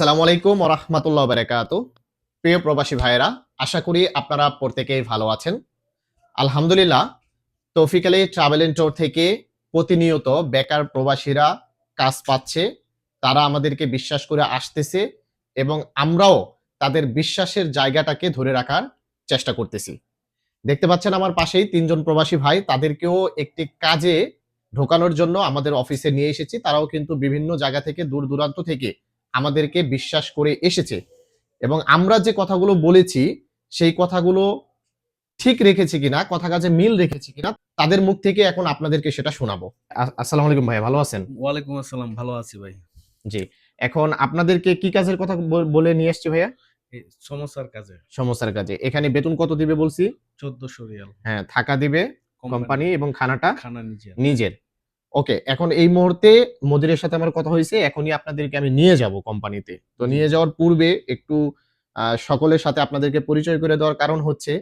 আসসালামু আলাইকুম ওরহমতুল্লাহ বারাকাতু। প্রিয় প্রবাসী ভাইয়েরা, আশা করি আপনারা প্রত্যেকেই ভালো আছেন। আলহামদুলিল্লাহ, তৌফিক আলী ট্রাভেল এন্ড ট্যুর থেকে প্রতিনিয়ত বেকার প্রবাসীরা কাজ পাচ্ছে, তারা আমাদেরকে বিশ্বাস করে আসতেছে এবং আমরাও তাদের বিশ্বাসের জায়গাটাকে ধরে রাখার চেষ্টা করতেছি। দেখতে পাচ্ছেন আমার পাশেই তিনজন প্রবাসী ভাই, তাদেরকেও একটি কাজে ঢোকানোর জন্য আমাদের অফিসে নিয়ে এসেছি। তারাও কিন্তু বিভিন্ন জায়গা থেকে দূর দূরান্ত থেকে আমাদেরকে বিশ্বাস করে এসেছে। এবং আমরা যে কথাগুলো বলেছি সেই কথাগুলো ঠিক রেখেছি কিনা কথা কাজে মিল রেখেছি কিনা তাদের মুখ থেকে এখন আপনাদেরকে সেটা শোনাবো। আসসালামু আলাইকুম ভাই ভালো আছেন? ওয়ালাইকুম আসসালাম ভালো আছি ভাই। জি এখন আপনাদেরকে কি কাজের কথা বলে নিয়ে এসছি ভাইয়া? সমস্যার কাজে। সমস্যার কাজে। এখানে বেতন কত দিবে বলছি? চোদ্দশো রিয়াল। হ্যাঁ থাকা দিবে কোম্পানি এবং খানাটা খানা নিজের। নিজের। ওকে এখন এই মুহূর্তে মদিরের সাথে আমার কথা হয়েছে এখনই আপনাদেরকে আমি নিয়ে যাব কোম্পানিতে। তো নিয়ে যাওয়ার পূর্বে একটু সকলের সাথে আপনাদেরকে পরিচয় করে দেওয়ার কারণ হচ্ছে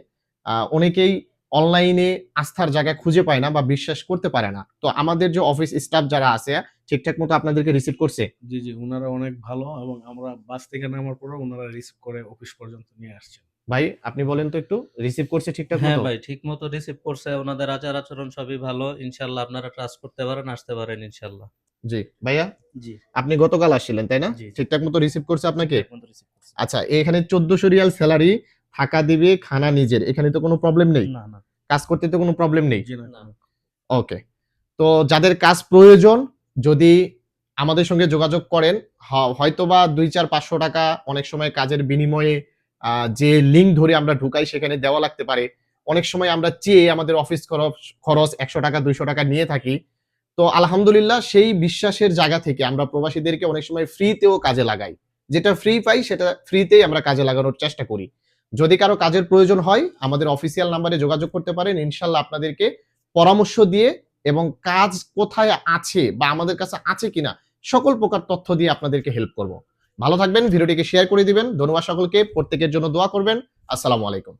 অনেকেই অনলাইনে আস্থার জায়গা খুঁজে পায় না বা বিশ্বাস করতে পারে না। তো আমাদের যে অফিস স্টাফ যারা আছে ঠিকঠাক মতো আপনাদেরকে রিসিভ করছে? জি জি ওনারা অনেক ভালো এবং আমরা বাস থেকে নামার পরে ওনারা রিসিভ করে অফিস পর্যন্ত নিয়ে আসছেন। ভাই আপনি বলেন তো একটু রিসিভ করছে ঠিকঠাক হ্যাঁ ভাই ঠিক মতো রিসিভ করছে ওনাদের আচার আচরণ সবই ভালো ইনশাল্লাহ আপনারা ট্রাস্ট করতে পারেন আসতে পারেন ইনশাল্লাহ। জি ভাইয়া? জি। আপনি গতকাল আসছিলেন তাই না? ঠিকঠাক মতো রিসিভ করছে আপনাকে। আচ্ছা এখানে চোদ্দশো রিয়াল স্যালারি থাকা দিবে খানা নিজের এখানে তো কোনো প্রবলেম নেই? না না। কাজ করতে তো কোনো প্রবলেম নেই। ওকে তো যাদের কাজ প্রয়োজন যদি আমাদের সঙ্গে যোগাযোগ করেন হয়তোবা দুই চার পাঁচশো টাকা অনেক সময় কাজের বিনিময়ে যে লিঙ্ক ধরে আমরা ঢুকাই সেখানে দেওয়া লাগতে পারে। অনেক সময় আমরা চেয়ে আমাদের অফিস খরচ খরচ একশো টাকা, দুইশো টাকা নিয়ে থাকি। তো আলহামদুলিল্লাহ সেই বিশ্বাসের জায়গা থেকে আমরা প্রবাসীদেরকে অনেক সময় ফ্রিতেও কাজে লাগাই। যেটা ফ্রি পাই সেটা ফ্রিতেই আমরা কাজে লাগানোর চেষ্টা করি। যদি কারও কাজের প্রয়োজন হয়, আমাদের অফিসিয়াল নাম্বারে যোগাযোগ করতে পারেন। ইনশাল্লাহ আপনাদেরকে পরামর্শ দিয়ে এবং কাজ কোথায় আছে বা আমাদের কাছে আছে কিনা সকল প্রকার তথ্য দিয়ে আপনাদেরকে হেল্প করব। ভালো থাকবেন ভিডিওটিকে শেয়ার করে দিবেন। ধন্যবাদ সকলকে। প্রত্যেকের জন্য দোয়া করবেন। আসসালামু আলাইকুম।